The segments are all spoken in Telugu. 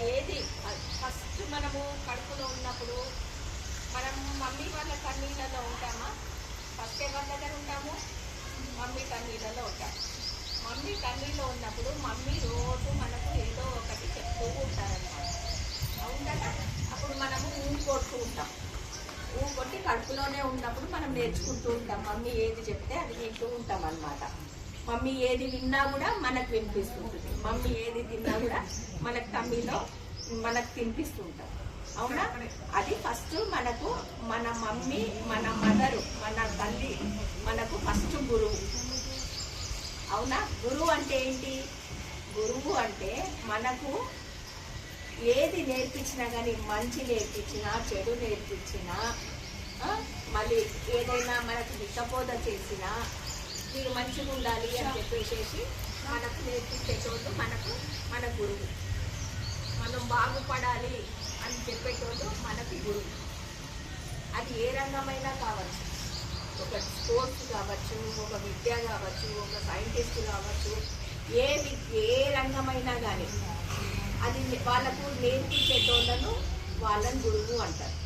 ఏది? ఫస్ట్ మనము కడుపులో ఉన్నప్పుడు మనం మమ్మీ వాళ్ళ కన్నీళ్ళలో ఉంటామా? ఫస్ట్ ఎవరి దగ్గర ఉంటాము? మమ్మీ కన్నీళ్ళలో ఉంటాం. మమ్మీ కన్నీళ్ళలో ఉన్నప్పుడు మమ్మీ రోజు మనకు ఏదో ఒకటి చెప్తూ ఉంటారన్నమాట. అవును కదా? అప్పుడు మనము ఊ కొడుతూ ఉంటాం. ఊ కొట్టి కడుపులోనే ఉన్నప్పుడు మనం నేర్చుకుంటూ ఉంటాం. మమ్మీ ఏది చెప్తే అది వింటూ ఉంటాం అన్నమాట మమ్మీ ఏది విన్నా కూడా మనకు వినిపిస్తుంటుంది. మమ్మీ ఏది తిన్నా కూడా మనకు తమ్మిలో మనకు తినిపిస్తూ ఉంటాం అవునా? అది ఫస్ట్ మనకు మన మమ్మీ మన మదరు మన తల్లి మనకు ఫస్ట్ గురువు. అవునా? గురువు అంటే ఏంటి? గురువు అంటే మనకు ఏది నేర్పించినా కానీ మంచి నేర్పించినా చెడు నేర్పించినా మళ్ళీ ఏదైనా మనకు హితబోధ చేసినా మీరు మంచిగా ఉండాలి అని చెప్పేసేసి మనకు నేర్పించేటోళ్ళు మనకు మన గురువు. మనం బాగుపడాలి అని చెప్పేటోళ్ళు మనకు గురువు. అది ఏ రంగమైనా కావచ్చు. ఒక స్పోర్ట్స్ కావచ్చు ఒక విద్య కావచ్చు ఒక సైంటిస్ట్ కావచ్చు ఏ ఏ రంగమైనా కానీ అది వాళ్ళకు నేర్పించేటోళ్ళను వాళ్ళని గురువు అంటారు.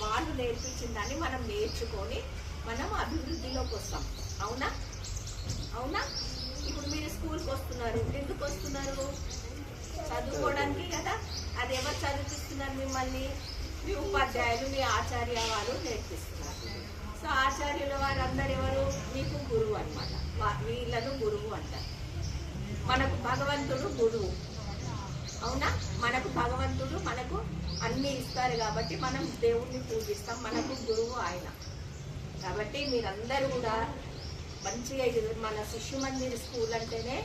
వాళ్ళు నేర్పించిన దాన్ని మనం నేర్చుకొని మనం అభివృద్ధిలోకి వస్తాం. అవునా? అవునా? ఇప్పుడు మీరు స్కూల్కి వస్తున్నారు. ఎందుకు వస్తున్నారు? చదువుకోవడానికి కదా. అది ఎవరు చదివిస్తున్నారు మిమ్మల్ని? మీ ఉపాధ్యాయులు మీ ఆచార్య వారు నేర్పిస్తున్నారు. సో ఆచార్యుల వారందరు ఎవరు? మీకు గురువు అనమాట వీళ్ళను గురువు అంటారు. మనకు భగవంతుడు గురువు. అవునా? మనకు భగవంతుడు మనకు అన్నీ ఇస్తారు కాబట్టి మనం దేవుణ్ణి పూజిస్తాం. మనకు గురువు ఆయన. కాబట్టి మీరందరూ కూడా మంచిగా మన శిశు మందిర్ స్కూల్ అంటేనే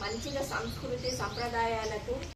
మంచిగా సంస్కృతి సంప్రదాయాలకు